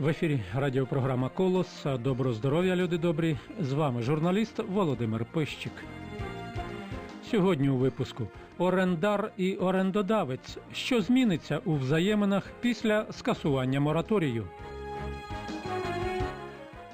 В ефірі радіопрограма Колос. Добро здоров'я, люди добрі. З вами журналіст Володимир Пищик. Сьогодні у випуску орендар і орендодавець. Що зміниться у взаєминах після скасування мораторію?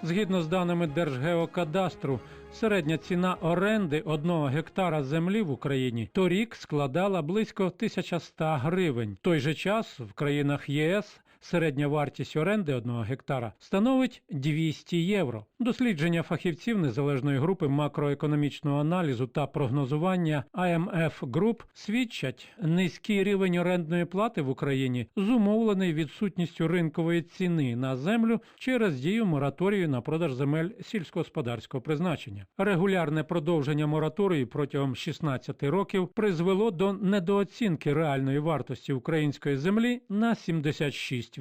Згідно з даними Держгеокадастру, середня ціна оренди одного гектара землі в Україні торік складала близько 1100 гривень. В той же час в країнах ЄС середня вартість оренди одного гектара становить 200 євро. Дослідження фахівців незалежної групи макроекономічного аналізу та прогнозування IMF Group свідчать, низький рівень орендної плати в Україні зумовлений відсутністю ринкової ціни на землю через дію мораторію на продаж земель сільськогосподарського призначення. Регулярне продовження мораторію протягом 16 років призвело до недооцінки реальної вартості української землі на 76%.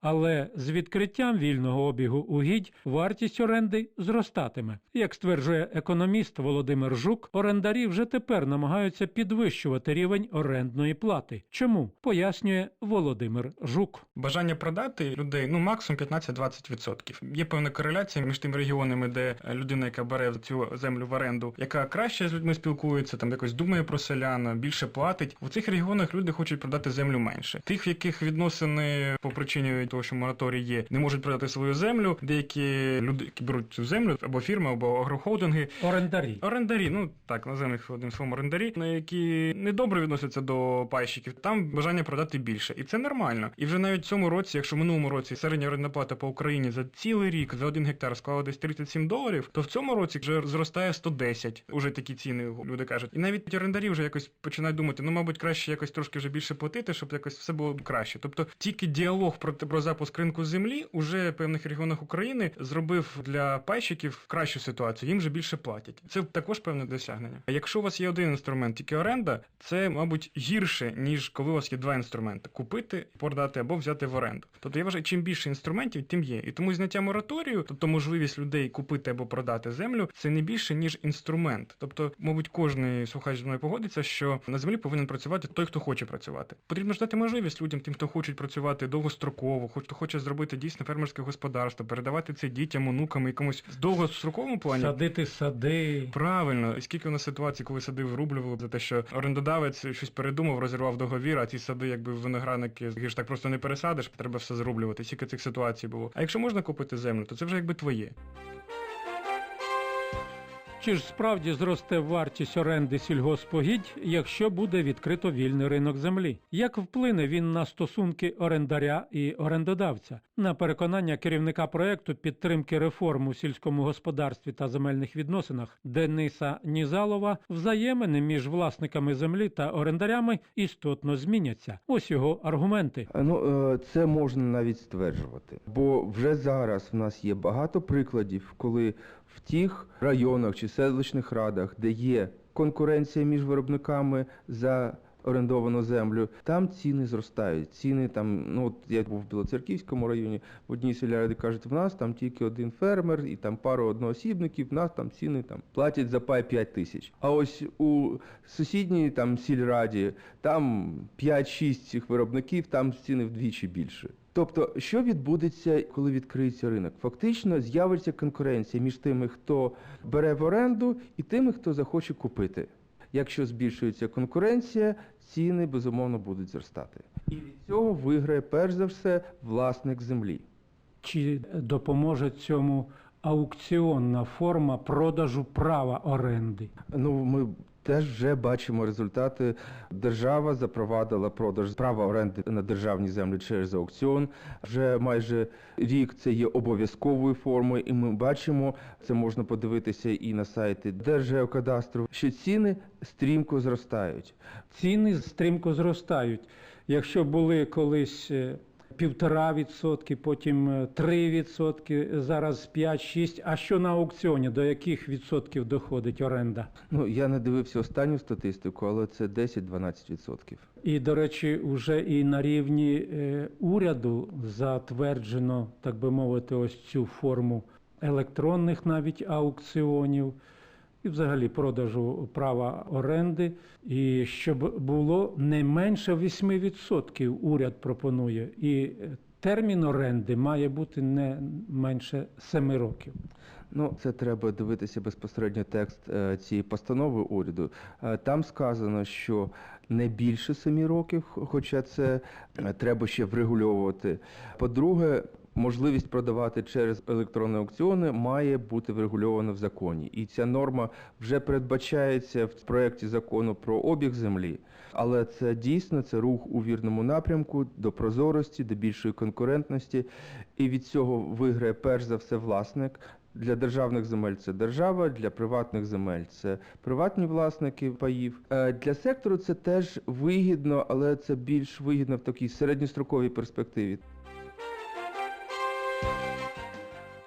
Але з відкриттям вільного обігу угідь вартість оренди зростатиме. Як стверджує економіст Володимир Жук, орендарі вже тепер намагаються підвищувати рівень орендної плати. Чому пояснює Володимир Жук. Бажання продати людей ну максимум 15-20%. Є певна кореляція між тими регіонами, де людина, яка бере цю землю в оренду, яка краще з людьми спілкується, там якось думає про селяна, більше платить. У цих регіонах люди хочуть продати землю менше. Тих, в яких відносини по причині того, що мораторій є, не можуть продати свою землю. Деякі люди, які беруть цю землю, або фірми, або агрохолдинги, Орендарі. Орендарі, ну так, їх одним словом орендарі, на які недобре відносяться до пайщиків, там бажання продати більше. І це нормально. І вже навіть в цьому році, якщо в минулому році середня орендна плата по Україні за цілий рік за один гектар склала десь 37 доларів, то в цьому році вже зростає 110. Уже такі ціни люди кажуть. І навіть орендарі вже якось починають думати, ну мабуть, краще якось трошки вже більше платити, щоб якось все було краще. Тобто тільки діалог про, про запуск ринку землі уже в певних регіонах України зробив для пайщиків кращу ситуацію. Їм вже більше платять. Це також певне досягнення. А якщо у вас є один інструмент, тільки оренда, це мабуть гірше ніж коли у вас є два інструменти: купити, продати або взяти в оренду. Тобто я вважаю, чим більше інструментів, тим є. І тому зняття мораторію, тобто можливість людей купити або продати землю, це не більше ніж інструмент. Тобто, мабуть, кожний слухач зі мною погодиться, що на землі повинен працювати той, хто хоче працювати. Потрібно ж дати можливість людям, тим, хто хочуть працювати довгостроково, хто хоче зробити дійсно фермерське господарство, передавати це дітям, онукам, якомусь в довгостроковому плані. Садити сади. Правильно, і скільки у нас ситуацій, коли сади вирублювали за те, що орендодавець щось передумав, розірвав договір, а ці сади, якби виноградники, ж так просто не пересадиш, треба все зрублювати. Скільки цих ситуацій було. А якщо можна купити землю, то це вже якби твоє. Чи ж справді зросте вартість оренди сільгоспогідь, якщо буде відкрито вільний ринок землі? Як вплине він на стосунки орендаря і орендодавця? На переконання керівника проекту підтримки реформ у сільському господарстві та земельних відносинах Дениса Нізалова, взаємини між власниками землі та орендарями істотно зміняться. Ось його аргументи. Ну, е, це можна навіть стверджувати, бо вже зараз в нас є багато прикладів, коли в тих районах чи селищних радах, де є конкуренція між виробниками за орендовану землю, там ціни зростають. Ціни там, ну от я був в Білоцерківському районі, в одній сільраді кажуть, в нас там тільки один фермер і там пару одноосібників, в нас там ціни там платять за пай 5 тисяч. А ось у сусідній там сільраді там 5-6 цих виробників, там ціни вдвічі більше. Тобто, що відбудеться, коли відкриється ринок? Фактично з'явиться конкуренція між тими, хто бере в оренду, і тими, хто захоче купити. Якщо збільшується конкуренція, ціни безумовно будуть зростати. І від цього виграє перш за все власник землі. Чи допоможе цьому аукціонна форма продажу права оренди? Ну, ми теж вже бачимо результати. Держава запровадила продаж права оренди на державні землі через аукціон. Вже майже рік це є обов'язковою формою, і ми бачимо, це можна подивитися і на сайті Держгеокадастру, що ціни стрімко зростають. Ціни стрімко зростають. Якщо були колись е, півтора відсотки, потім е, три відсотки, зараз 5-6. А що на аукціоні? До яких відсотків доходить оренда? Ну я не дивився останню статистику, але це 10-12%. І, до речі, вже і на рівні е, уряду затверджено, так би мовити, ось цю форму електронних навіть аукціонів. І взагалі продажу права оренди, і щоб було не менше 8% уряд пропонує, і термін оренди має бути не менше семи років. Ну, це треба дивитися безпосередньо текст е, цієї постанови уряду. Е, Там сказано, що не більше семи років, хоча це е, треба ще врегульовувати. По-друге, можливість продавати через електронні аукціони має бути врегульована в законі. І ця норма вже передбачається в проєкті закону про обіг землі. Але це дійсно це рух у вірному напрямку до прозорості, до більшої конкурентності. І від цього виграє перш за все власник. Для державних земель це держава, для приватних земель це приватні власники паїв. Е, Для сектору це теж вигідно, але це більш вигідно в такій середньостроковій перспективі.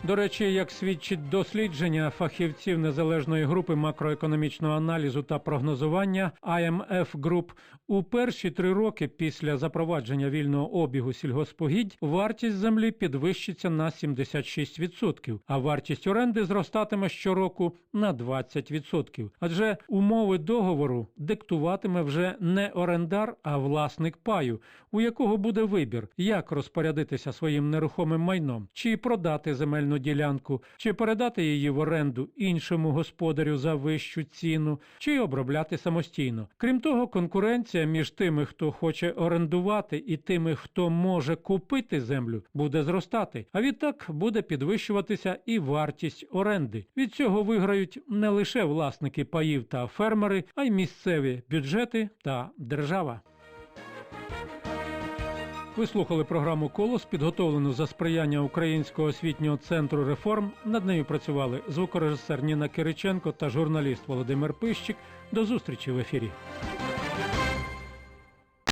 До речі, як свідчить дослідження фахівців незалежної групи макроекономічного аналізу та прогнозування IMF Group, у перші три роки після запровадження вільного обігу сільгоспогідь вартість землі підвищиться на 76%, а вартість оренди зростатиме щороку на 20%. Адже умови договору диктуватиме вже не орендар, а власник паю, у якого буде вибір, як розпорядитися своїм нерухомим майном, чи продати земельну ділянку, чи передати її в оренду іншому господарю за вищу ціну, чи обробляти самостійно. Крім того, конкуренція між тими, хто хоче орендувати, і тими, хто може купити землю, буде зростати. А відтак буде підвищуватися і вартість оренди. Від цього виграють не лише власники паїв та фермери, а й місцеві бюджети та держава. Ви слухали програму Колос, підготовлену за сприяння Українського освітнього центру реформ. Над нею працювали звукорежисер Ніна Кириченко та журналіст Володимир Пищик. До зустрічі в ефірі.